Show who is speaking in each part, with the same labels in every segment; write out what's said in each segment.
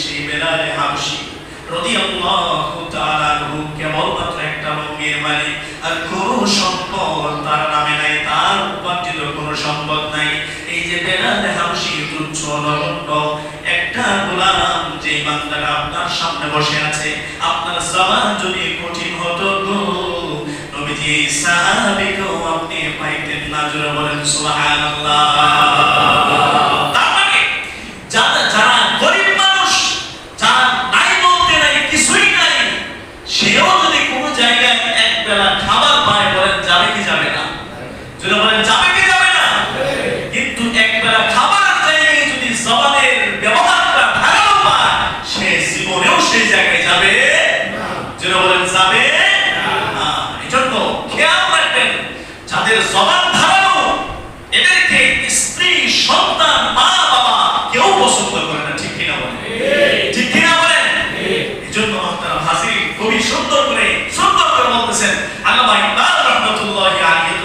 Speaker 1: সেই বেলালে হাবশি। রাদিয়াল্লাহু তাআলা আনহু কেবলমাত্র একটা লঙ্গির মালিক, আর কোনো সম্পদ তার নামে নাই, তার উপার্জিত কোনো সম্পদ নাই। এই যে বেলালে হাবশি তুচ্ছ নগণ্য একটা গোলাম যে বান্দারা আপনার সামনে বসে আছে, আপনার জবান যদি কঠিন হতো গো নবীজি সাহাবীকেও আপনি পাইতেন না, জোরে বলেন সুবহানাল্লাহ। যদি যাবে না? খাবার যদি যাবে বলেন যাবে না। এই জন্য খেয়াল রাখবেন, যাদের জবান ধারালো এদেরকে স্ত্রী সন্তান মা বাবা কেউ পছন্দ করে না ঠিক কিনা বলেন ঠিক কিনা বলেন এই জন্য আপনারা হাসির খুবই সুন্দর করে সুন্দর করে বলতেছেন আল্লামা ইকবাল রহমতুল্লাহি আলাইহি এত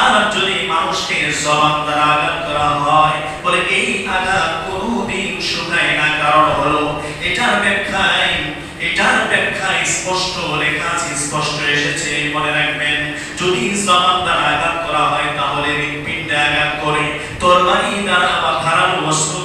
Speaker 1: আর যদি মানুষকে জবান দ্বারা আঘাত করা হয়, বলে এই আঘাত কোনোদিন শুকায় না। কারণ হলো, এটার ব্যাখ্যায় এটার ব্যাখ্যায় স্পষ্ট লেখা আছে, স্পষ্ট এসেছে। মনে রাখবেন, যদি জবান দ্বারা আঘাত করা হয়, তাহলে হৃৎপিণ্ডে আঘাত করে, তরবারি দ্বারা বা ধারালো অস্ত্র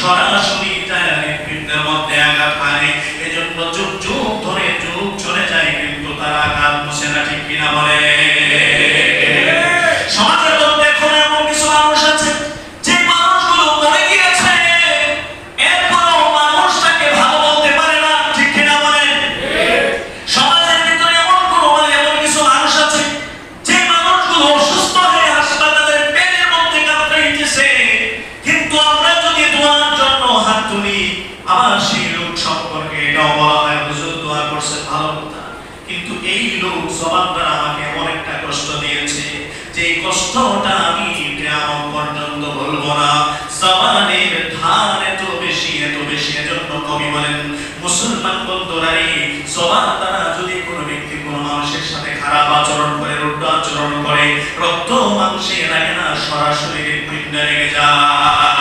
Speaker 1: সরাসরি কিন্তু এই লোক জবান দ্বারা আমাকে এমন একটা কষ্ট দিয়েছে যে কষ্টটা আমি কেমন পর্যন্ত বলব না। জবানের ধান এত বেশি এত বেশি, এজন্য কবি বলেন, মুসলমান বন্ধুরাই জবান দ্বারা যদি কোনো ব্যক্তি কোনো মানুষের সাথে খারাপ আচরণ করে, রুদ্ধ আচরণ করে, রক্ত মাংসে লাগে না, সরাসরি হৃৎপিণ্ডে লেগে যায়।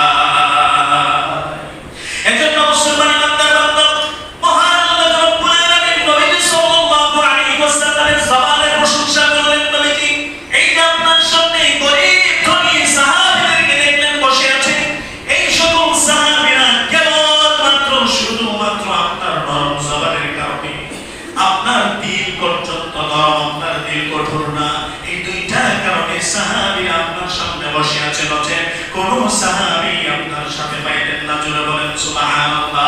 Speaker 1: কোন সাহাবী আপনার সাথে পাইলেন না জুড়ে বলেন, সুবহানাল্লাহ।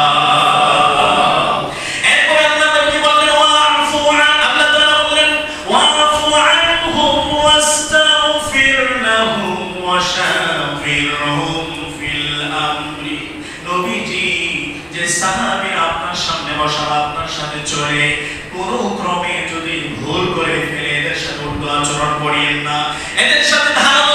Speaker 1: ক্রমে যদি ভুল করে ফেলে, এদের সাথে উল্টো আচরণ করিয়েন না। এদের সাথে ধারালো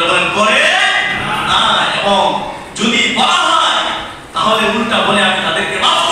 Speaker 1: বলেন করে না এবং যদি বলা হয় তাহলে উল্টা বলে আমি তাদেরকে মাফ